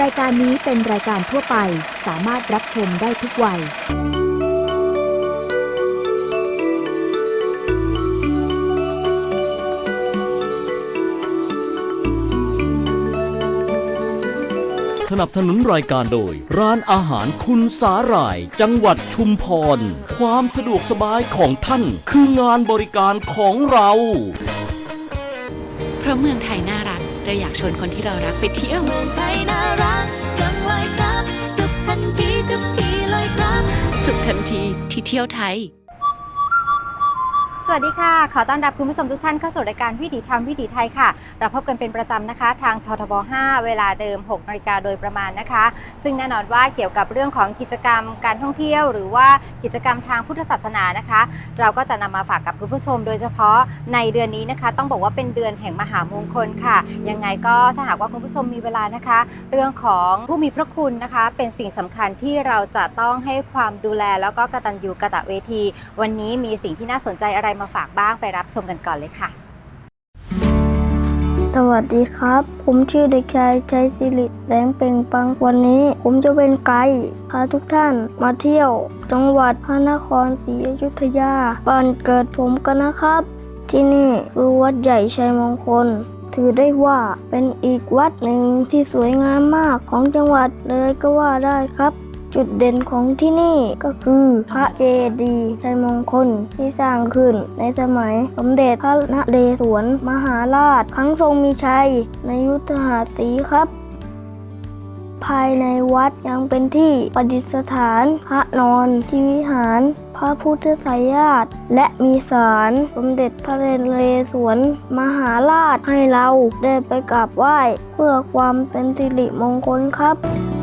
รายการนี้เป็นรายการทั่วไปสามารถรับชมได้ทุกวัย สนับสนุนรายการโดย ร้านอาหารคุณสาหร่าย จังหวัดชุมพร ความสะดวกสบายของท่านคืองานบริการของเรา เพราะเมืองไทยน่ารัก เราอยากชวนคนที่เรารักไปเที่ยวเมืองไทยน่ารักจังเลยครับ สุขทันทีทุกทีเลยครับ สุขทันทีที่เที่ยวไทย สวัสดีค่ะ ขอต้อนรับคุณผู้ชมทุกท่านเข้าสู่รายการวิถีธรรมวิถีไทยค่ะ เราพบกันเป็นประจำนะคะ ทางททบ 5 เวลาเดิม 6นาฬิกาโดยประมาณนะคะ ซึ่งแน่นอนว่าเกี่ยวกับเรื่องของกิจกรรมการท่องเที่ยว หรือว่ากิจกรรมทางพุทธศาสนานะคะ เราก็จะนำมาฝากกับคุณผู้ชม โดยเฉพาะในเดือนนี้นะคะ ต้องบอกว่าเป็นเดือนแห่งมหามงคลค่ะ ยังไงก็ถ้าหากว่าคุณผู้ชมมีเวลานะคะ เรื่องของผู้มีพระคุณนะคะ เป็นสิ่งสำคัญที่เราจะต้องให้ความดูแล แล้วก็กตัญญูกะตะเวที วันนี้มีสิ่งที่น่าสนใจอะไรมาฝากบ้างไปรับชมกันก่อนเลยค่ะ สวัสดีครับ ผมชื่อเด็กชายชัยสิริแสงเป่งปังวันนี้ ผมจะเป็นไกด์พาทุกท่านมาเที่ยว จังหวัดพระนครศรีอยุธยาบ้านเกิดผมกันนะครับ ที่นี่คือวัดใหญ่ชัยมงคล ถือได้ว่าเป็นอีกวัดหนึ่งที่สวยงามมากของจังหวัดเลยก็ว่าได้ครับ จุดเด่นของที่นี่ก็คือพระเจดีย์ชัยมงคลที่สร้างขึ้นในสมัยสมเด็จพระนเรศวรมหาราช ครั้งทรงมีชัยในยุทธหัสถีครับ ภายในวัดยังเป็นที่ประดิษฐานพระนอนที่วิหาร พระพุทธไสยญาติและมีศาลสมเด็จพระนเรศวรมหาราชให้เราได้ไปกราบไหว้ เพื่อความเป็นสิริมงคลครับ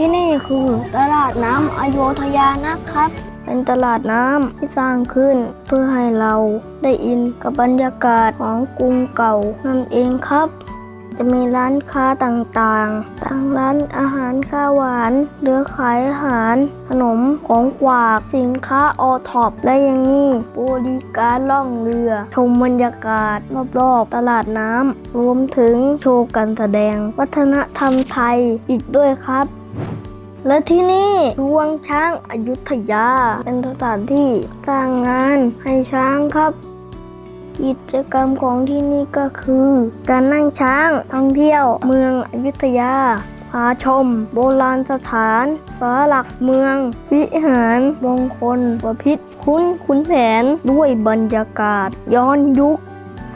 ที่นี่คือตลาดน้ำอโยธยานะครับ เป็นตลาดน้ำที่สร้างขึ้น เพื่อให้เราได้อินกับบรรยากาศของกรุงเก่านั่นเองครับ จะมีร้านค้าต่างๆทั้งร้านอาหารข้าวหวานเรือขายอาหาร ขนมของฝากสินค้าออท็อปและยังมีบริการล่องเรือ ชมบรรยากาศรอบๆตลาดน้ำรวมถึงโชว์การแสดงวัฒนธรรมไทยอีกด้วยครับ และที่นี่รวงช้างอายุทยา เป็นสถานที่สร้างงานให้ช้างครับ กิจกรรมของที่นี่ก็คือ การนั่งช้างท่องเที่ยวเมืองอยุธยาพาชม โบราณสถานสาหลักเมือง วิหาร มงคล ประพิษ คุ้นขุนแผน ด้วยบรรยากาศ ย้อนยุค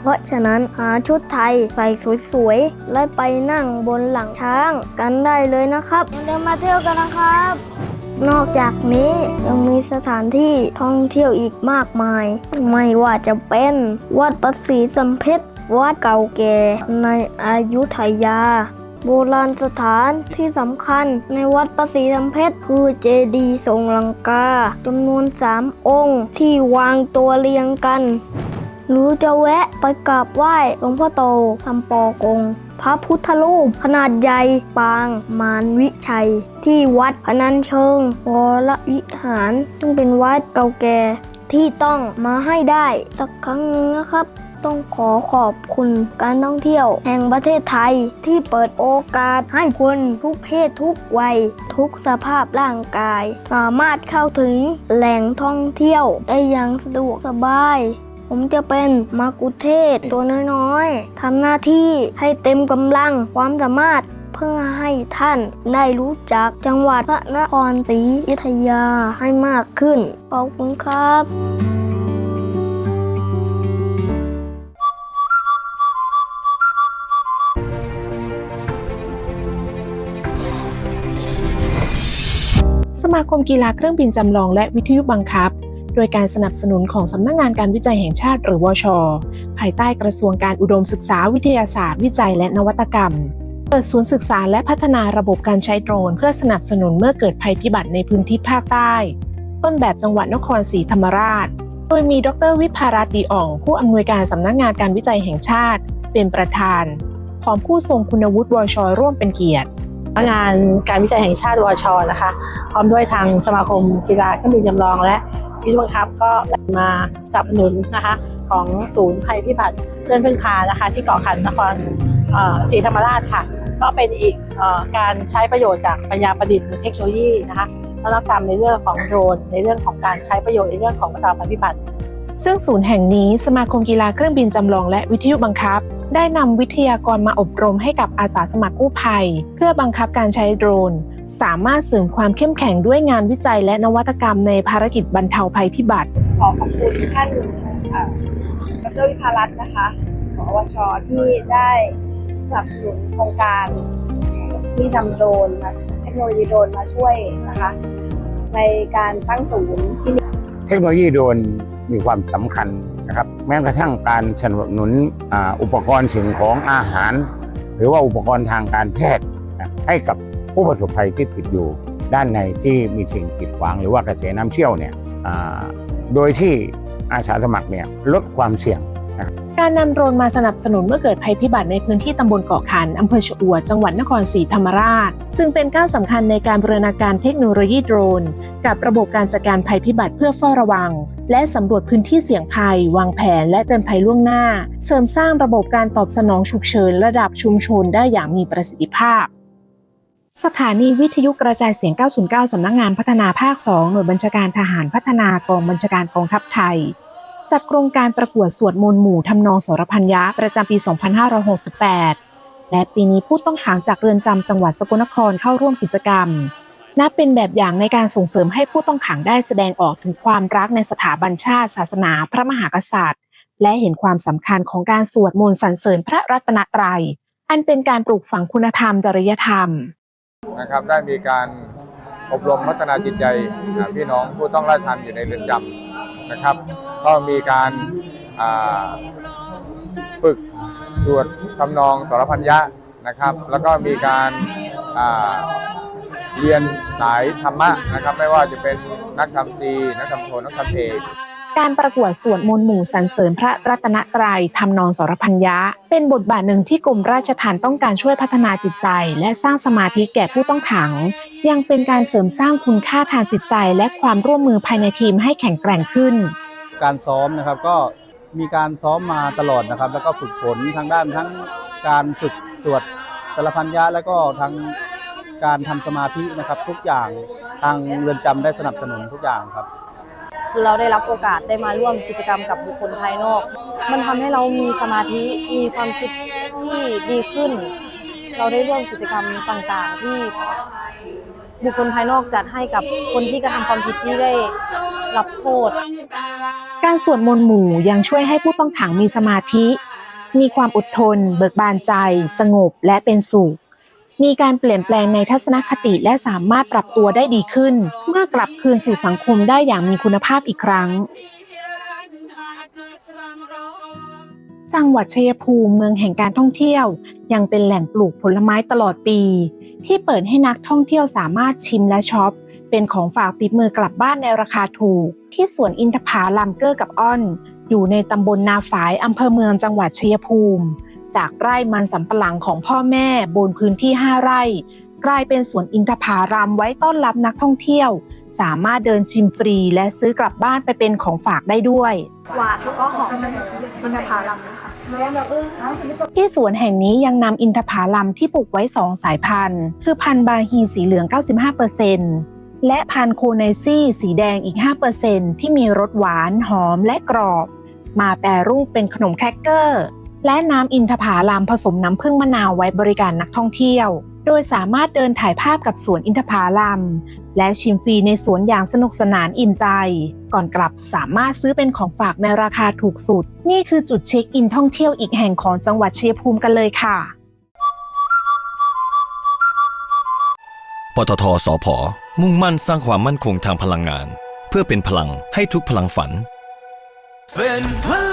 เพราะฉะนั้นหาชุดไทยใส่สวยๆ และไปนั่งบนหลังช้างกันได้เลยนะครับเดินมาเที่ยวกันนะครับ นอกจากนี้ยังมีสถานที่ท่องเที่ยวอีกมากมาย ไม่ว่าจะเป็นวัดประศรีสัมเพชรวัดเก่าแก่ในอายุทยา โบราณสถานที่สำคัญในวัดประศรีสัมเพชรคือเจดีย์ทรงลังกาจำนวนสามองค์ที่วางตัวเรียงกัน หรือจะแวะไปกราบไหว้หลวงพ่อโตทำปอกง พระพุทธรูปขนาดใหญ่ปางมารวิชัย ที่วัดพนัญเชิงวรวิหาร ซึ่งเป็นวัดเก่าแก่ที่ต้องมาให้ได้สักครั้งนะครับต้องขอขอบคุณการท่องเที่ยวแห่งประเทศไทยที่เปิดโอกาสให้คนทุกเพศทุกวัย ทุกสภาพร่างกาย สามารถเข้าถึงแหล่งท่องเที่ยวได้อย่างสะดวกสบาย ผมจะเป็นมากุเทศตัวน้อยๆทำหน้าที่ให้เต็มกำลังความสามารถเพื่อให้ท่านได้รู้จักจังหวัดพระนครศรีอยุธยาให้มากขึ้น ขอบคุณครับสมาคมกีฬาเครื่องบินจำลองและวิทยุบังคับ โดยการสนับสนุนของสำนักงานการวิจัยแห่งชาติหรือวช ภายใต้กระทรวงการอุดมศึกษาวิทยาศาสตร์ วิจัยและนวัตกรรม เปิดศูนย์ศึกษาและพัฒนาระบบการใช้โดรน เพื่อสนับสนุนเมื่อเกิดภัยพิบัติในพื้นที่ภาคใต้ ต้นแบบจังหวัดนครศรีธรรมราช โดยมีดรวิภารัตน์ดีอ่อง ผู้อำนวยการสำนักงานการวิจัยแห่งชาติ เป็นประธานพร้อมผู้ทรงคุณวุฒิวช ร่วมเป็นเกียรติงานการวิจัยแห่งชาติวชนะคะ พร้อมด้วยทางสมาคมกีฬาเครื่องบินจำลองและ วิทยุบังคับก็มาสนับสนุนนะคะของศูนย์ภัยพิบัติเพื่อนพึ่งพานะคะ ที่เกาะขันนครศรีธรรมราชค่ะ ก็เป็นอีกอการใช้ประโยชน์จากปัญญาประดิษฐ์เทคโนโลยีนะคะนวัตกรรมในเรื่องของโดรนในเรื่องของการใช้ประโยชน์ในเรื่องของบรรเทาภัยพิบัติ ซึ่งศูนย์แห่งนี้สมาคมกีฬาเครื่องบินจำลองและวิทยุบังคับ ได้นำวิทยากรมาอบรมให้กับอาสาสมัครกู้ภัย เพื่อบังคับการใช้โดรน สามารถเสริมความเข้มแข็งด้วยงานวิจัยและนวัตกรรมในภารกิจบรรเทาภัยพิบัติ ขอขอบคุณท่านเอ่อดรวิภารัตน์นะคะของอวชที่ได้สนับสนุนโครงการที่นำโดรนมาเทคโนโลยีโดรนมาช่วยนะคะในการตั้งศูนย์ที่เทคโนโลยีโดรนมีความสำคัญนะครับแม้กระทั่งการสนับสนุนอ่าอุปกรณ์สิ่งของอาหาร หรือว่าอุปกรณ์ทางการแพทย์นะให้กับ ผู้ประสบภัยที่ติดอยู่ด้านในที่มีสิ่งกีดขวางหรือว่ากระแสน้ำเชี่ยวเนี่ยโดยที่อาสาสมัครเนี่ยลดความเสี่ยงการนำโดรนมาสนับสนุนเมื่อเกิดภัยพิบัติในพื้นที่ตำบลเกาะขันอำเภอชะอวดจังหวัดนครศรีธรรมราช จึงเป็นก้าวสำคัญในการบรณาการเทคโนโลยีโดรน กับระบบการจัดการภัยพิบัติเพื่อเฝ้าระวัง และสำรวจพื้นที่เสี่ยงภัย วางแผนและเตือนภัยล่วงหน้า เสริมสร้างระบบการตอบสนองฉุกเฉินระดับชุมชนได้อย่างมีประสิทธิภาพ สถานีวิทยุกระจายเสียง 909 สำนักงานพัฒนาภาค 2 หน่วยบัญชาการทหารพัฒนากองบัญชาการกองทัพไทย จัดโครงการประกวดสวดมนต์หมู่ทำนองสรพัญญาประจำปี 2568 และปีนี้ผู้ต้องขังจากเรือนจำจังหวัดสกลนครเข้าร่วมกิจกรรม นับเป็นแบบอย่างในการส่งเสริมให้ผู้ต้องขังได้แสดงออกถึงความรักในสถาบันชาติ ศาสนา พระมหากษัตริย์ และเห็นความสำคัญของการสวดมนต์สรรเสริญพระรัตนตรัยอันเป็นการปลูกฝังคุณธรรมจริยธรรม นะครับได้มีการอบรมพัฒนาจิตใจพี่น้องผู้ต้องราชทันอยู่ในเรือนจำนะครับ ก็มีการาฝึกสวดทำนองสารพัญญะนะครับ แล้วก็มีการาเรียนสายธรรมะนะครับ ไม่ว่าจะเป็นนักทำตีนักทำโทนักทำเอก การประกวดสวดมนต์หมู่สรรเสริญพระรัตนตรัยทำนองสรพัญญะ เป็นบทบาทหนึ่งที่กรมราชทัณฑ์ต้องการช่วยพัฒนาจิตใจ และสร้างสมาธิแก่ผู้ต้องขัง ยังเป็นการเสริมสร้างคุณค่าทางจิตใจ และความร่วมมือภายในทีมให้แข็งแกร่งขึ้น การซ้อมนะครับก็มีการซ้อมมาตลอดนะครับ แล้วก็ฝึกฝนทางด้านทั้งการฝึกสวดสารพันยะแล้วก็ทั้งการทำสมาธินะครับทุกอย่างทางเรือนจำได้สนับสนุนทุกอย่างครับ คือเราได้รับโอกาสได้มาร่วมกิจกรรมกับบุคคลภายนอก มันทำให้เรามีสมาธิมีความคิดที่ดีขึ้น เราได้ร่วมกิจกรรมต่างๆ ที่บุคคลภายนอกจัดให้กับคนที่กระทำความผิดที่ได้รับโทษ การสวดมนต์หมู่ยังช่วยให้ผู้ต้องขังมีสมาธิ มีความอดทน เบิกบานใจ สงบและเป็นสุข มีการเปลี่ยนแปลงในทัศนคติและสามารถปรับตัวได้ดีขึ้น เมื่อกลับคืนสู่สังคมได้อย่างมีคุณภาพอีกครั้ง จังหวัดชัยภูมิเมืองแห่งการท่องเที่ยว ยังเป็นแหล่งปลูกผลไม้ตลอดปี ที่เปิดให้นักท่องเที่ยวสามารถชิมและช็อปเป็นของฝากติดมือกลับบ้านในราคาถูก ที่สวนอินทผาลัมเกอร์กับอ้อน อยู่ในตำบลนาฝายอำเภอเมืองจังหวัดชัยภูมิ จากไร่มันสำปะหลังของพ่อแม่บนพื้นที่ 5 ไร่ กลายเป็นสวนอินทผารามไว้ต้อนรับนักท่องเที่ยว สามารถเดินชิมฟรีและซื้อกลับบ้านไปเป็นของฝากได้ด้วย หวานแล้วก็หอมมันจะพาลำนะคะที่สวนแห่งนี้ยังนำอินทผลัมที่ปลูกไว้ 2 สายพันธุ์ คือพันธุ์บาฮีสีเหลือง 95%และพันธุ์โคไนซี่สีแดงอีก 5%ที่มีรสหวานหอมและกรอบ มาแปรรูปเป็นขนมแครกเกอร์ และน้ำอินทผลัมผสมน้ำผึ้งมะนาวไว้บริการนักท่องเที่ยว โดยสามารถเดินถ่ายภาพกับสวนอินทผลัมและชิมฟรีในสวนอย่างสนุกสนานอิ่มใจ ก่อนกลับสามารถซื้อเป็นของฝากในราคาถูกสุด นี่คือจุดเช็คอินท่องเที่ยวอีกแห่งของจังหวัดชัยภูมิกันเลยค่ะ ปตทสพมุ่งมั่นสร้างความมั่นคงทางพลังงาน เพื่อเป็นพลังให้ทุกพลังฝัน เป็นพลังของ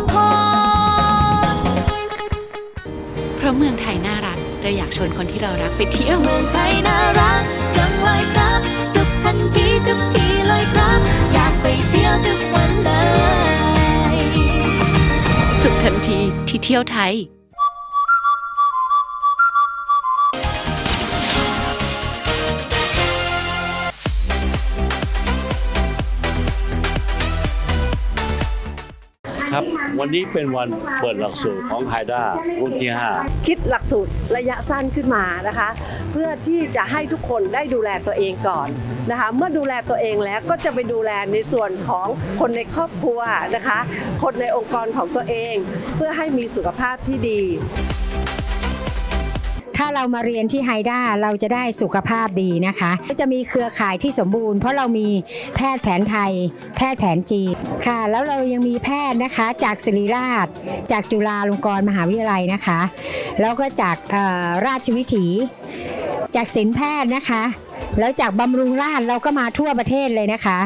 เพ เราอยากชวนคนที่เรารักไปเที่ยวเมืองไทยน่ารักจังเลยครับ สุขทันทีทุกทีเลยครับ อยากไปเที่ยวทุกวันเลย สุขทันทีที่เที่ยวไทย ครับ วันนี้เป็นวันเปิดหลักสูตรของไฮด้ารุ่นที่ 5 คิดหลักสูตรระยะสั้นขึ้นมานะคะ เพื่อที่จะให้ทุกคนได้ดูแลตัวเองก่อนนะคะ เมื่อดูแลตัวเองแล้วก็จะไปดูแลในส่วนของคนในครอบครัวนะคะ คนในองค์กรของตัวเอง เพื่อให้มีสุขภาพที่ดี ถ้าเรามาเรียนที่ไฮด้าเราจะได้สุขภาพดีนะคะก็จะมีเครือข่ายที่สมบูรณ์ เพราะเรามีแพทย์แผนไทย แพทย์แผนจีนค่ะ แล้วเรายังมีแพทย์นะคะจากศิริราช จากจุฬาลงกรณ์มหาวิทยาลัยนะคะ แล้วก็จากราชวิถี จากศิลปแพทย์นะคะ แล้วจากบำรุงราษฎร์เราก็มาทั่วประเทศเลยนะคะ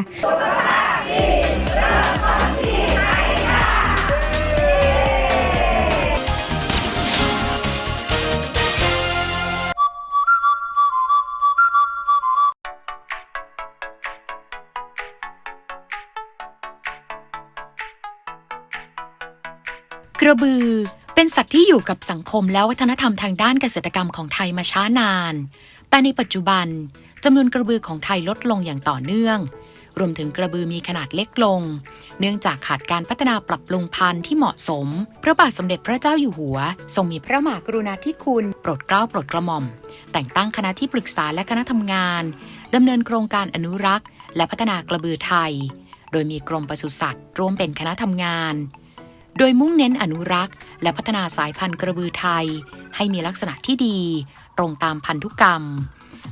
ระบือ เป็นสัตว์ที่อยู่กับสังคมและวัฒนธรรมทางด้านเกษตรกรรมของไทยมาช้านาน แต่ในปัจจุบันจำนวนกระบือของไทยลดลงอย่างต่อเนื่อง รวมถึงกระบือมีขนาดเล็กลง เนื่องจากขาดการพัฒนาปรับปรุงพันธุ์ที่เหมาะสม พระบาทสมเด็จพระเจ้าอยู่หัว ทรงมีพระมหากรุณาธิคุณ โปรดเกล้าโปรดกระหม่อม แต่งตั้งคณะที่ปรึกษาและคณะทำงานดำเนินโครงการอนุรักษ์ และพัฒนากระบือไทย โดยมีกรมปศุสัตว์ร่วมเป็นคณะทำงาน โดยมุ่งเน้นอนุรักษ์ และพัฒนาสายพันธุ์กระบือไทย ให้มีลักษณะที่ดี ตรงตามพันธุกรรม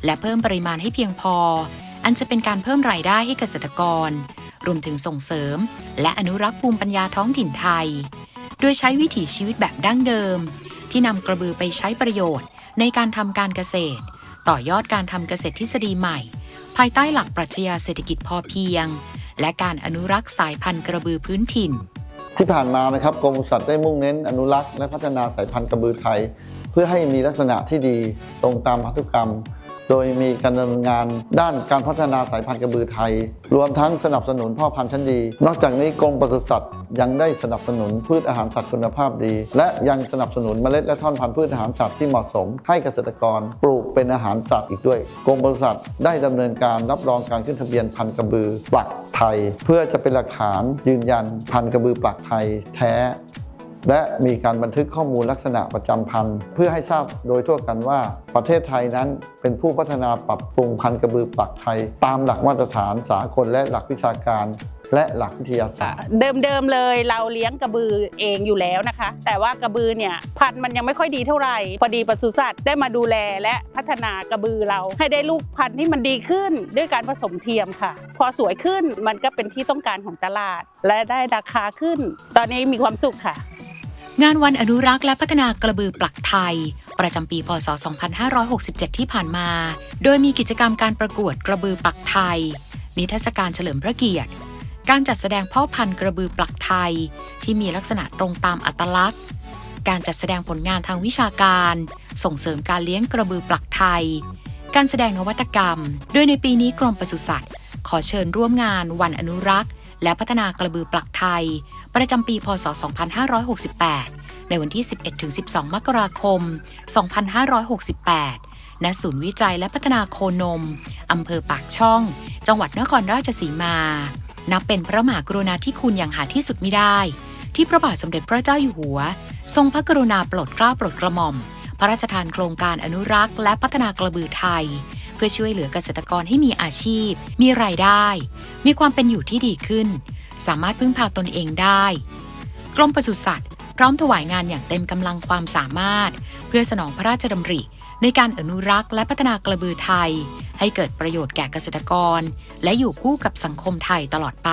และเพิ่มปริมาณให้เพียงพอ อันจะเป็นการเพิ่มรายได้ให้เกษตรกร รวมถึงส่งเสริม และอนุรักษ์ภูมิปัญญาท้องถิ่นไทย โดยใช้วิถีชีวิตแบบดั้งเดิม ที่นำกระบือไปใช้ประโยชน์ ในการทำการเกษตร ต่อยอดการทำเกษตรทฤษฎีใหม่ ภายใต้หลักปรัชญาเศรษฐกิจพอเพียง และการอนุรักษ์สายพันธุ์กระบือพื้นถิ่น ที่ผ่านมานะครับกรมศุสัตว์ได้มุ่งเน้นอนุรักษ์และพัฒนาสายพันธุ์กระบือไทย เพื่อให้มีลักษณะที่ดีตรงตามพันธุกรรม โดยมีการดำเนินงานด้านการพัฒนาสายพันธุ์กระบือไทย รวมทั้งสนับสนุนพ่อพันธุ์ชั้นดี นอกจากนี้กรมปศุสัตว์ยังได้สนับสนุนพืชอาหารสัตว์คุณภาพดี และยังสนับสนุนเมล็ดและท่อนพันธุ์พืชอาหารสัตว์ที่เหมาะสม ให้เกษตรกรปลูกเป็นอาหารสัตว์อีกด้วย กรมปศุสัตว์ได้ดำเนินการรับรองการขึ้นทะเบียนพันธุ์กระบือปลักไทย เพื่อจะเป็นหลักฐานยืนยันพันธุ์กระบือปลักไทยแท้ และมีการบันทึกข้อมูลลักษณะประจำพันธุ์เพื่อให้ทราบโดยทั่วกันว่า ประเทศไทยนั้นเป็นผู้พัฒนาปรับปรุงพันธุ์กระบือปลักไทย ตามหลักมาตรฐานสากลและหลักวิชาการ และหลักวิทยาศาสตร์ เดิมๆเลยเราเลี้ยงกระบือเองอยู่แล้วนะคะ แต่ว่ากระบือเนี่ยพันธุ์มันยังไม่ค่อยดีเท่าไหร่พอดีปศุสัตว์ได้มาดูแลและพัฒนากระบือเรา ให้ได้ลูกพันธุ์ที่มันดีขึ้นด้วยการผสมเทียมค่ะ พอสวยขึ้นมันก็เป็นที่ต้องการของตลาด และได้ราคาขึ้น ตอนนี้มีความสุขค่ะ งานวันอนุรักษ์และพัฒนากระบือปลักไทย ประจำปีพศ 2567 ที่ผ่านมา โดยมีกิจกรรมการประกวดกระบือปลักไทย นิทรรศการเฉลิมพระเกียรติ การจัดแสดงพ่อพันธุ์กระบือปลักไทย ที่มีลักษณะตรงตามอัตลักษณ์ การจัดแสดงผลงานทางวิชาการ ส่งเสริมการเลี้ยงกระบือปลักไทย การแสดงนวัตกรรม โดยในปีนี้กรมปศุสัตว์ ขอเชิญร่วมงานวันอนุรักษ์ และพัฒนากระบือปลักไทย ประจำปีพศ 2568 ในวันที่ 11-12 มกราคม 2568 ณ ศูนย์วิจัยและพัฒนาโคนม อำเภอปากช่อง จังหวัดนครราชสีมา นับเป็นพระมหากรุณาธิคุณอย่างหาที่สุดไมิได้ ที่พระบาทสมเด็จพระเจ้าอยู่หัว ทรงพระกรุณาโปรดเกล้าโปรดกระหม่อม พระราชทานโครงการอนุรักษ์และพัฒนากระบือไทยเพื่อช่วยเหลือเกษตรกรให้มีอาชีพ มีรายได้ มีความเป็นอยู่ที่ดีขึ้น สามารถพึ่งพาตนเองได้ กรมปศุสัตว์ พร้อมถวายงานอย่างเต็มกำลังความสามารถ เพื่อสนองพระราชดำริ ในการอนุรักษ์และพัฒนากระบือไทย ให้เกิดประโยชน์แก่เกษตรกร และอยู่คู่กับสังคมไทยตลอดไป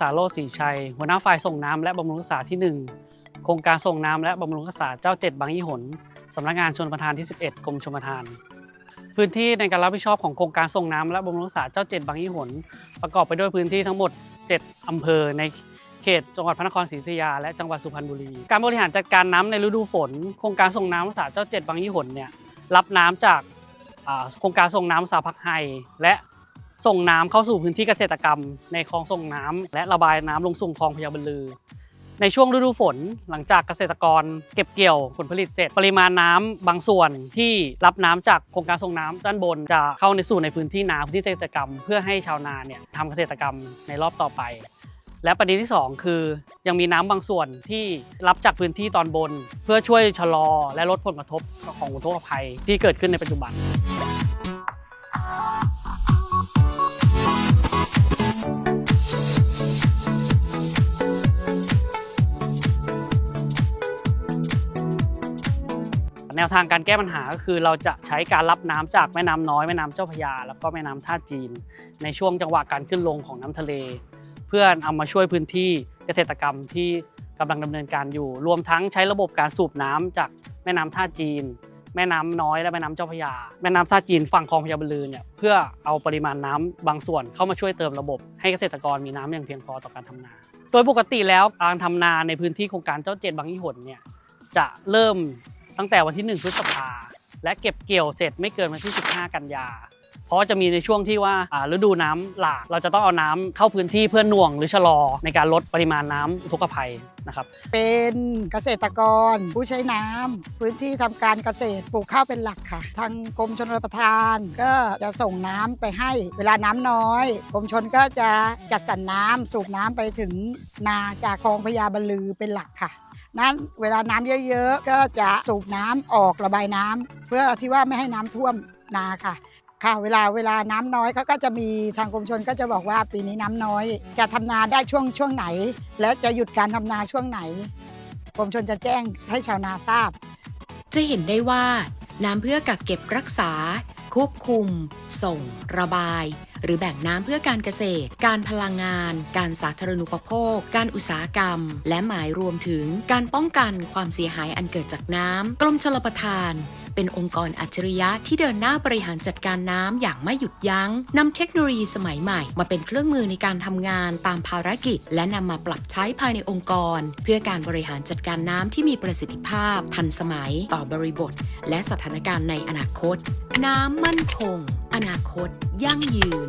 สาโรศรีชัย หัวหน้าฝ่ายส่งน้ำและบำรุงรักษาที่ 1 โครงการส่งน้ำและบำรุงรักษาเจ้าเจ็ดบางยี่หนสำนักงานชนประทานที่ 11 กรมชลประทาน พื้นที่ในการรับผิดชอบของโครงการส่งน้ำและบำรุงรักษาเจ้าเจ็ดบางยี่หนประกอบไปด้วยพื้นที่ทั้งหมด 7อำเภอในเขตจังหวัดพระนครศรีอยุธยาและจังหวัดสุพรรณบุรี การบริหารจัดการน้ำในฤดูฝน โครงการส่งน้ำรักษาเจ้าเจ็ดบางยี่หนเนี่ยรับน้ำจากโครงการส่งน้ำสาพักไฮและ ส่งน้ำเข้าสู่พื้นที่เกษตรกรรม ในคลองส่งน้ำและระบายน้ำลงสู่คลองพญาบรรลือ ในช่วงฤดูฝนหลังจากเกษตรกร เก็บเกี่ยวผลผลิตเสร็จ ปริมาณน้ำบางส่วนที่รับน้ำจากโครงการส่งน้ำด้านบนจะเข้าในสู่ในพื้นที่นาพื้นที่เกษตรกรรม เพื่อให้ชาวนาเนี่ยทำเกษตรกรรมในรอบต่อไปและประเด็นที่ 2 คือ ยังมีน้ำบางส่วนที่รับจากพื้นที่ตอนบน เพื่อช่วยชะลอและลดผลกระทบของอุทกภัยที่เกิดขึ้นในปัจจุบัน แนวทางการแก้ปัญหาก็คือเราจะใช้การรับน้ำจากแม่น้ำน้อยแม่น้ำเจ้าพระยา แล้วก็แม่น้ำท่าจีน ในช่วงจังหวะการขึ้นลงของน้ำทะเล เพื่อเอามาช่วยพื้นที่เกษตรกรรมที่กำลังดำเนินการอยู่ รวมทั้งใช้ระบบการสูบน้ำจากแม่น้ำท่าจีน แม่น้ำน้อยและแม่น้ำเจ้าพระยา แม่น้ำท่าจีนฝั่งคลองพญาบรรลือเนี่ยเพื่อเอาปริมาณน้ำบางส่วนเข้ามาช่วยเติมระบบ ให้เกษตรกรมีน้ำอย่างเพียงพอต่อการทำนา โดยปกติแล้วการทำนาในพื้นที่โครงการเจ้าเจ็ดบางยี่หนเนี่ยจะเริ่ม ตั้งแต่วันที่ 1 พฤษภาและเก็บเกี่ยวเสร็จไม่เกินวันที่ 15 กันยา เพราะว่าจะมีในช่วงที่ว่าฤดูน้ำหลากเราจะต้องเอาน้ำเข้าพื้นที่เพื่อหน่วงหรือชะลอในการลดปริมาณน้ำอุทกภัยนะครับเป็นเกษตรกรผู้ใช้น้ำพื้นที่ทำการเกษตรปลูกข้าวเป็นหลักค่ะ ทางกรมชนประทานก็จะส่งน้ำไปให้เวลาน้ำน้อย กรมชนก็จะจัดสรรน้ำสูบน้ำไปถึงนาจากคลองพญาบรรลือเป็นหลักค่ะ นั้นเวลาน้ำเยอะๆ ก็จะสูบน้ำออกระบายน้ำเพื่อที่ว่าไม่ให้น้ำท่วมนาค่ะ ค่ะเวลาเวลาน้ำน้อยเขาก็จะมีทางกรมชนก็จะบอกว่าปีนี้น้ำน้อย จะทำนาได้ช่วงช่วงไหน และจะหยุดการทำนาช่วงไหนกรมชนจะแจ้งให้ชาวนาทราบ จะเห็นได้ว่า น้ำเพื่อกักเก็บรักษา ควบคุม ส่ง ระบาย หรือแบ่งน้ำเพื่อการเกษตร การพลังงาน การสาธารณูปโภค การอุตสาหกรรม และหมายรวมถึงการป้องกันความเสียหายอันเกิดจากน้ำกรมชลประทาน เป็นองค์กรอัจฉริยะที่เดินหน้าบริหารจัดการน้ำอย่างไม่หยุดยัง้งนำเทคโนโลยีสมัยใหม่ มาเป็นเครื่องมือในการทำงานตามภารกิจ และนำมาปรับใช้ภายในองค์กร เพื่อการบริหารจัดการน้ำที่มีประสิทธิภาพ ทันสมัย ต่อบริบท และสถานการณ์ในอนาคต น้ำมั่นคง อนาคต ยั่งยืน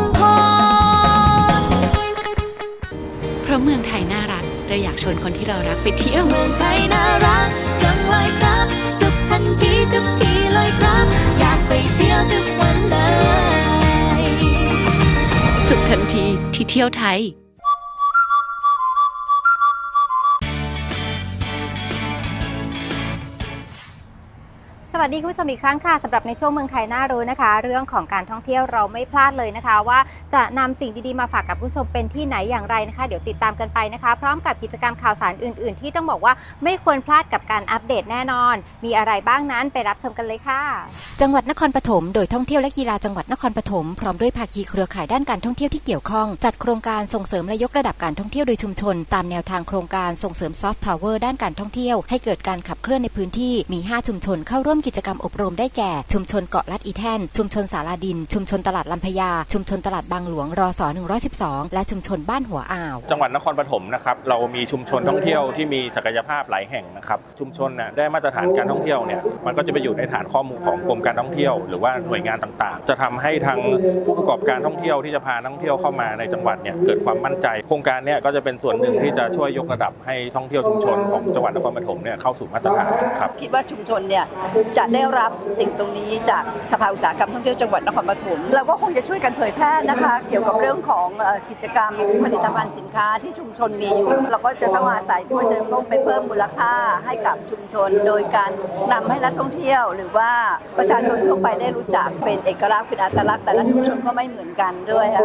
วนคนที่เรารักไปเที่ยวเมืองไทยน่ารักจังเลยครับ สุขทันทีทุกทีเลยครับ อยากไปเที่ยวทุกวันเลย สุขทันทีที่เที่ยวไทย วัสดีคุณผู้ชมอีกครั้งค่ะสำหรับในช่วงเมืองไทยน่ารู้นะคะ เรื่องของการท่องเที่ยวเราไม่พลาดเลยนะคะ ว่าจะนำสิ่งดีๆมาฝากกับผู้ชมเป็นที่ไหนอย่างไรนะคะ เดี๋ยวติดตามกันไปนะคะ พร้อมกับกิจกรรมข่าวสารอื่น ๆ ที่ต้องบอกว่าไม่ควรพลาดกับการอัปเดตแน่นอน มีอะไรบ้างนั้นไปรับชมกันเลยค่ะ จังหวัดนครปฐมโดยท่องเที่ยวและกีฬาจังหวัดนครปฐมพร้อมด้วยภาคีเครือข่ายด้านการท่องเที่ยวที่เกี่ยวข้อง จัดโครงการส่งเสริมและยกระดับการท่องเที่ยวโดยชุมชน ตามแนวทางโครงการส่งเสริมซอฟต์พาวเวอร์ด้านการท่องเที่ยวให้เกิดการขับเคลื่อนในพื้นที่มี 5 ชุมชนเข้าร่วมกิจกรรมอบรมได้แก่ ชุมชนเกาะลัดอีแท่น ชุมชนสาราดิน ชุมชนตลาดลำพญา ชุมชนตลาดบางหลวงรอส112 และชุมชนบ้านหัวอ่าว จังหวัดนครปฐมนะครับ เรามีชุมชนท่องเที่ยวที่มีศักยภาพหลายแห่งนะครับ ชุมชนน่ะได้มาตรฐานการท่องเที่ยวเนี่ย มันก็จะไปอยู่ในฐานข้อมูลของกรมการท่องเที่ยว หรือว่าหน่วยงานต่างๆ จะทำให้ทางผู้ประกอบการท่องเที่ยวที่จะพานักท่องเที่ยวเข้ามาในจังหวัดเนี่ยเกิดความมั่นใจ โครงการเนี่ยก็จะเป็นส่วนหนึ่งที่จะช่วยยกระดับให้ท่องเที่ยวชุมชนของจังหวัดนครปฐมเนี่ยเข้าสู่มาตรฐานครับ คิดว่าชุมชนเนี่ยจะได้รับสิ่งตรงนี้จากสภาอุตสาหกรรมท่องเที่ยวจังหวัดนครปฐมเราก็คงจะช่วยกันเผยแพร่นะคะ เกี่ยวกับเรื่องของกิจกรรมผลิตภัณฑ์สินค้าที่ชุมชนมีอยู่ เราก็จะต้องอาศัยที่ว่าจะต้องไปเพิ่มมูลค่าให้กับชุมชน โดยการนำให้นักท่องเที่ยว หรือว่าประชาชนทั่วไปได้รู้จักเป็นเอกลักษณ์เป็นอัตลักษณ์แต่ละชุมชนก็ไม่เหมือนกันด้วยะค่ะ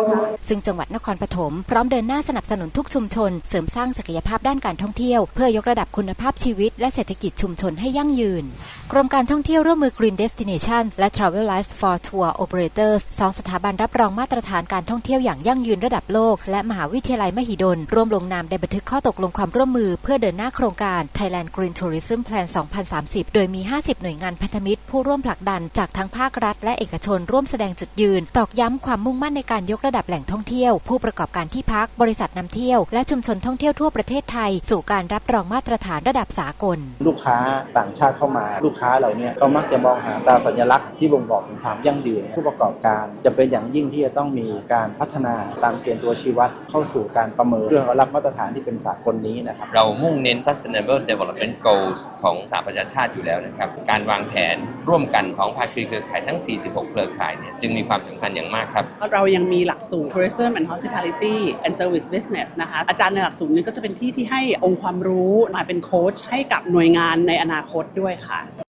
ซึ่งจังหวัดนครปฐมพร้อมเดินหน้าสนับสนุนทุกชุมชน เสริมสร้างศักยภาพด้านการท่องเที่ยว เพื่อยกระดับคุณภาพชีวิตและเศรษฐกิจชุมชนให้ยั่งยืน กรมการท่อง่องเที่ยวร่วมมือ Green Destinations และ Travelers for Tour Operators สองสถาบันรับรองมาตรฐานการท่องเที่ยวอย่างยั่งยืนระดับโลก และมหาวิทยาลัยมหิดล ร่วมลงนามในบันทึกข้อตกลงความร่วมมือ เพื่อเดินหน้าโครงการ Thailand Green Tourism Plan 2030 โดยมี 50 หน่วยงานพันธมิตร ผู้ร่วมผลักดันจากทั้งภาครัฐ และเอกชนร่วมแสดงจุดยืน ตอกย้ำความมุ่งมั่นในการยกระดับแหล่งท่องเที่ยว ผู้ประกอบการที่พักบริษัทนำเที่ยว และชุมชนท่องเที่ยวทั่วประเทศไทย สู่การรับรองมาตรฐานระดับสากล ลูกค้าต่างชาติเข้ามาลูกค้าเราเนี่ยก็มักจะมองหาตราสัญลักษณ์ที่บ่งบอกถึงความยั่งยืนผู้ประกอบการจะเป็นอย่างยิ่งที่จะต้องมีการพัฒนาตามเกณฑ์ตัวชี้วัดเข้าสู่การประเมินเพื่อรับมาตรฐานที่เป็นสากลนี้นะครับเรามุ่งเน้น sustainable development goals ของสหประชาชาติอยู่แล้วนะครับการวางแผนร่วมกันของภาคีเครือข่ายทั้ง 46 เครือข่ายเนี่ยจึงมีความสำคัญอย่างมากครับ เรายังมีหลักสูตร Tourism and Hospitality and Service Business นะคะอาจารย์ในหลักสูตรนี้ก็จะเป็นที่ที่ให้องค์ความรู้มาเป็นโค้ชให้กับหน่วยงานในอนาคตด้วยค่ะเพ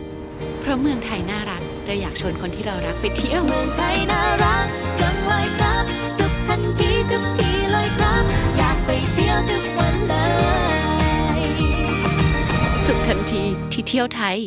ราะเมืองไทยน่ารัก เราอยากชวนคนที่เรารักไปเที่ยว เมืองไทยน่ารักจังเลยครับ สุขทันทีทุกทีเลยครับ อยากไปเที่ยวทุกวันเลย สุขทันทีที่เที่ยวไทย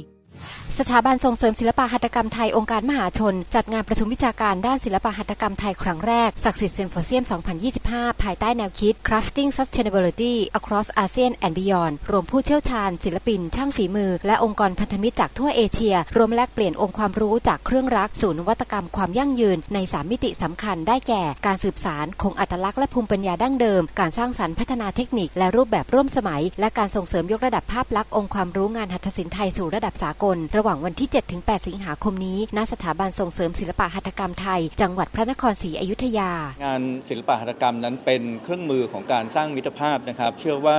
สถาบันส่งเสริมศิลปหัตถกรรมไทยองค์การมหาชน จัดงานประชุมวิชาการด้านศิลปหัตถกรรมไทยครั้งแรกศักดิ์สิทธิ์เซมโฟเซียม 2025 ภายใต้แนวคิด Crafting Sustainability Across ASEAN and Beyond รวมผู้เชี่ยวชาญ ศิลปิน ช่างฝีมือ และองค์กรพันธมิตรจากทั่วเอเชีย รวมแลกเปลี่ยนองค์ความรู้จากเครื่องรักสู่นวัตกรรมความยั่งยืน ใน 3 มิติสำคัญได้แก่ การสืบสารคงอัตลักษณ์และภูมิปัญญาดั้งเดิม การสร้างสรรค์พัฒนาเทคนิค และรูปแบบร่วมสมัย และการส่งเสริมยกระดับภาพลักษณ์องค์ความรู้งานหัตถศิลป์ไทยสู่ระดับสากลระหว่างวันที่ 7 8 สิงหาคมนี้ ณ สถาบันส่งเสริมศิลปะหัตถกรรมไทย จังหวัดพระนครศรีอยุธยา งานศิลปะหัตถกรรมนั้นเป็นเครื่องมือของการสร้างมิตรภาพนะครับ เชื่อว่า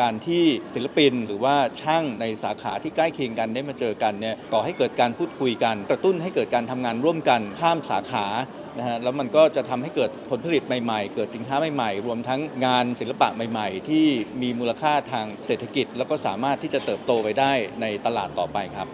การที่ศิลปินหรือว่าช่างในสาขาที่ใกล้เคียงกันได้มาเจอกันเนี่ยก่อให้เกิดการพูดคุยกัน กระตุ้นให้เกิดการทำงานร่วมกันข้ามสาขานะฮะแล้วมันก็จะทำให้เกิดผลผลิตใหม่ๆ เกิดสินค้าใหม่ๆ รวมทั้งงานศิลปะใหม่ๆ ที่มีมูลค่าทางเศรษฐกิจ แล้วก็สามารถที่จะเติบโตไปได้ในตลาดต่อไปครับ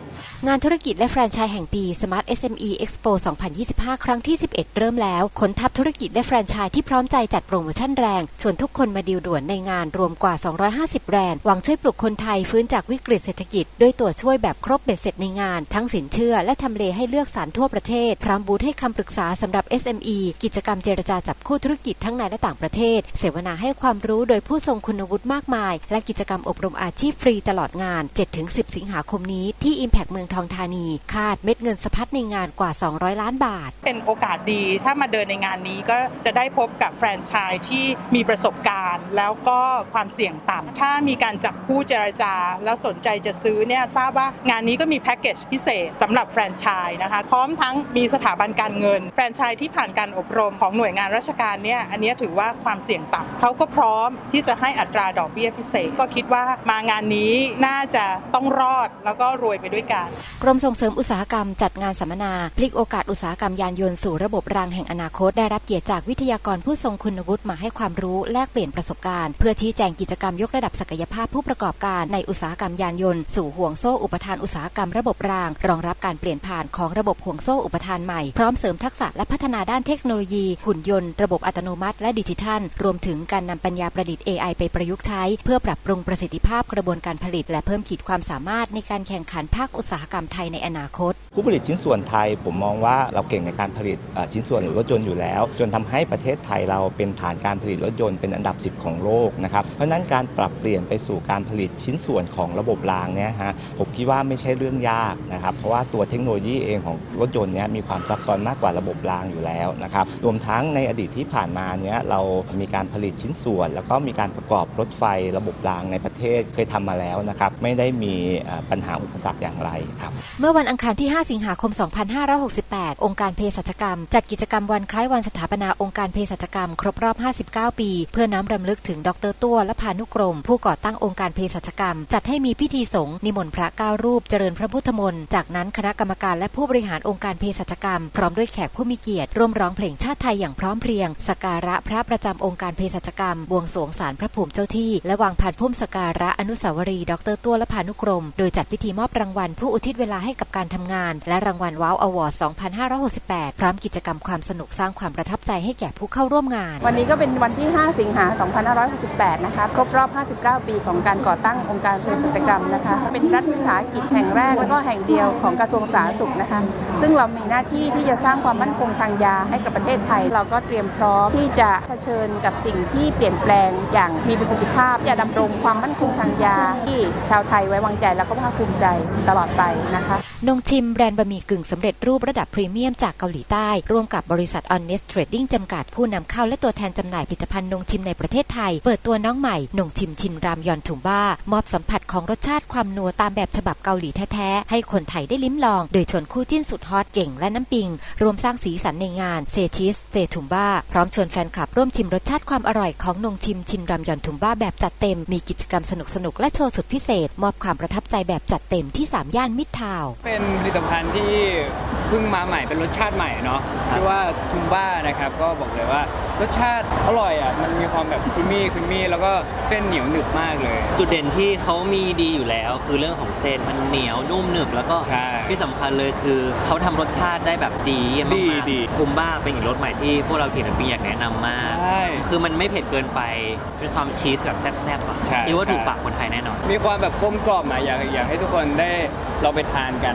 งานธุรกิจและแฟรนไชส์แห่งปี Smart SME Expo 2025 ครั้งที่ 11 เริ่มแล้วขนทัพธุรกิจและแฟรนไชส์ที่พร้อมใจจัดโปรโมชั่นแรง ชวนทุกคนมาดีลด่วนในงานรวมกว่า 250 แบรนด์หวังช่วยปลุกคนไทยฟื้นจากวิกฤตเศรษฐกิจด้วยตัวช่วยแบบครบเบ็ดเสร็จในงาน ทั้งสินเชื่อ และทำเลให้เลือกสารทั่วประเทศพร้อมบูธให้คำปรึกษาสำหรับ SME กิจกรรมเจรจาจับคู่ธุรกิจทั้งในและต่างประเทศ เสวนาให้ความรู้โดยผู้ทรงคุณวุฒิมากมาย และกิจกรรมอบรมอาชีพฟรีตลอดงาน 7-10 สิงหาคมนี้ที่ Impact เมืองทองธานี คาดเม็ดเงินสะพัดในงานกว่า 200 ล้านบาท เป็นโอกาสดีถ้ามาเดินในงานนี้ก็จะได้พบกับแฟรนไชส์ที่มีประสบการณ์ แล้วก็ความเสี่ยงต่ำถ้ามีการจับคู่เจรจา แล้วสนใจจะซื้อเนี่ยทราบว่างานนี้ก็มีแพ็กเกจพิเศษสำหรับแฟรนไชส์นะคะพร้อมทั้งมีสถาบันการเงิน แฟรนไชส์ที่ผ่านการอบรมของหน่วยงานราชการเนี่ยอันนี้ถือว่าความเสี่ยงต่ำเขาก็พร้อมที่จะให้อัตราดอกเบี้ยพิเศษ ก็คิดว่ามางานนี้น่าจะต้องรอดแล้วก็รวยไปด้วยกันกรมส่งเสริมอุตสาหกรรมจัดงานสัมมนา พลิกโอกาสอุตสาหกรรมยานยนต์สู่ระบบรางแห่งอนาคต ได้รับเกียรติจากวิทยากรผู้ทรงคุณวุฒิมาให้ความรู้แลกเปลี่ยนประสบการณ์ เพื่อชี้แจงกิจกรรมยกระดับศักยภาพผู้ประกอบการในอุตสาหกรรมยานยนต์สู่ห่วงโซ่อุปทานอุตสาหกรรมระบบราง รองรับการเปลี่ยนผ่านของระบบห่วงโซ่อุปทานใหม่พร้อมเสริมทักษะและพัฒฒนาด้านเทคโนโลยี หุ่นยนต์ ระบบอัตโนมัติ และดิจิทัล รวมถึงการนำปัญญาประดิษฐ์ AI ไปประยุกต์ใช้ เพื่อปรับปรุงประสิทธิภาพกระบวนการผลิต และเพิ่มขีดความสามารถในการแข่งขันภาคอุตสาหกรรมไทยในอนาคต ผู้ผลิตชิ้นส่วนไทย ผมมองว่าเราเก่งในการผลิตชิ้นส่วนหรือรถยนต์อยู่แล้ว จนทำให้ประเทศไทยเราเป็นฐานการผลิตรถยนต์เป็นอันดับ 10 ของโลกนะครับเพราะฉะนั้นการปรับเปลี่ยนไปสู่การผลิตชิ้นส่วนของระบบรางเนี่ยฮะผมคิดว่าไม่ใช่เรื่องยากนะครับเพราะว่าตัวเทคโนโลยีเองของรถยนต์เนี่ยมีความซับซ้อนมากกว่าระบบรางอยู่แล้วนะครับรวมทั้งในอดีตที่ผ่านมาเนี่ยเรามีการผลิตชิ้นส่วน แล้วก็มีการประกอบรถไฟระบบรางในประเทศเคยทำมาแล้วนะครับไม่ได้มีปัญหาอุปสรรคอย่างไรครับเมื่อวันอังคารที่ 5 สิงหาคม 2568 องค์การเภสัชกรรม จัดกิจกรรมวันคล้ายวันสถาปนาองค์การเภสัชกรรม ครบรอบ 59 ปี เพื่อน้อมรำลึกถึงดรตัวและพานุกรม ผู้ก่อตั้งองค์การเภสัชกรรม จัดให้มีพิธีสงฆ์นิมนต์พระเก้ารูปเจริญพระพุทธมนต์จากนั้นคณะกรรมการและผู้บริหารองค์การเภสัชกรรม พร้อมด้วยแขกผู้มีเกียรติร่วมร้องเพลงชาติไทยอย่างพร้อมเพรียง สการะพระประจำองค์การเภสัชกรรม บวงสรวงศาลพระภูมิเจ้าที่ และวางผ่านพุ่มสการะอนุสาวรีย์ดรตัวและพานุกรม โดยจัดพิธีมอบรางวัล ผู้อุทิศเวลาให้กับการทำงาน และรางวัลว้าวอวอร์ด2568 พร้อมกิจกรรมความสนุกสร้างความประทับใจให้แก่ผู้เข้าร่วมงาน วันนี้ก็เป็นวันที่ 5 สิงหา 2568 นะคะ ครบรอบ 59 ปีของการก่อตั้งองค์การเภสัชกรรมนะคะ เป็นรัฐวิสาหกิจแห่งแรกและก็แห่งเดียวของกระทรวงสาธารณสุขนะคะ ซึ่งเรามีหน้าที่ที่จะสร้างความมั่นคงทางยาให้กับประเทศไทย เราก็เตรียมพร้อมที่จะเผชิญกับสิ่งที่เปลี่ยนแปลงอย่างมีประสิทธิภาพจะดำรงความมั่นคงทางยา ที่ชาวไทยไว้วางใจแล้วก็ภาคภูมิใจตลอดไปนะคะนงชิมแบรนด์บะหมี่กึ่งสำเร็จรูประดับพรีเมียมจากเกาหลีใต้ ร่วมกับบริษัท Honest Trading จำกัดผู้นำเข้าและตัวแทนจำหน่ายผลิตภัณฑ์นงชิมในประเทศไทย เปิดตัวน้องใหม่นงชิมชินรามยอนถุงบ้ามอบสัมผัส ของรสชาติความนัวตามแบบฉบับเกาหลีแท้ๆ ให้คนไทยได้ลิ้มลอง โดยชวนคู่จิ้นสุดฮอตเก่งและน้ำปิง รวมสร้างสีสันในงานเซชิสเซถุมบ้าพร้อมชวนแฟนคลับร่วมชิมรสชาติความอร่อยของนงชิมชินรามยอนถุงบ้าแบบจัดเต็ม มีกิจกรรมสนุกๆและโชว์สุดพิเศษ มอบความประทับใจแบบจัดเต็มที่สามย่านมิตรทาวน์เป็นผลิตภัณฑ์ที่เพิ่งมาใหม่เป็นรสชาติใหม่เนาะชื่อว่าทุมบ้านะครับก็บอกเลยว่ารสชาติอร่อยอะมันมีความแบบครีมมี่ครีมมี่แล้วก็เส้นเหนียวหนึบมากเลย จุดเด่นที่เขามีดีอยู่แล้ว คือเรื่องของเส้นมันเหนียวนุ่มหนึบแล้วก็ที่สำคัญเลยคือเขาทำรสชาติได้แบบดีเยี่ยมมากๆคุมบ้าเป็นอีกรสใหม่ที่พวกเราเขียนปีอยากแนะนำมากคือมันไม่เผ็ดเกินไปเป็นความชีสแบบแซ่บๆอะใช่ที่ว่าใช่ ถูกปากคนไทยแน่นอน มีความแบบกลมกล่อมอะอยากอยากให้ทุกคนได้ลองไปทานกัน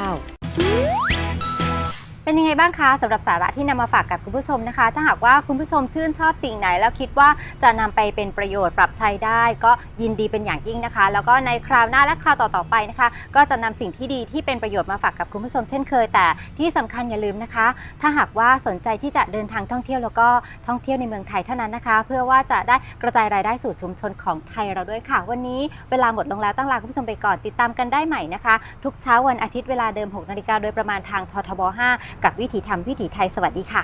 0881908889 เป็นยังไงบ้างคะสำหรับสาระที่นำมาฝากกับคุณผู้ชมนะคะ ถ้าหากว่าคุณผู้ชมชื่นชอบสิ่งไหน แล้วคิดว่าจะนำไปเป็นประโยชน์ปรับใช้ได้ ก็ยินดีเป็นอย่างยิ่งนะคะ แล้วก็ในคราวหน้าและคราวต่อๆไปนะคะ ก็จะนำสิ่งที่ดีที่เป็นประโยชน์มาฝากกับคุณผู้ชมเช่นเคย แต่ที่สำคัญอย่าลืมนะคะ ถ้าหากว่าสนใจที่จะเดินทางท่องเที่ยวแล้วก็ท่องเที่ยวในเมืองไทยเท่านั้นนะคะ เพื่อว่าจะได้กระจายรายได้สู่ชุมชนของไทยเราด้วยค่ะ วันนี้เวลาหมดลงแล้วต้องลาคุณผู้ชมไปก่อนติดตามกันได้ใหม่นะคะ ทุกเช้าวันอาทิตย์เวลาเดิม6นาฬิกาโดยประมาณทางททบ5กับวิถีธรรมวิถีไทยสวัสดีค่ะ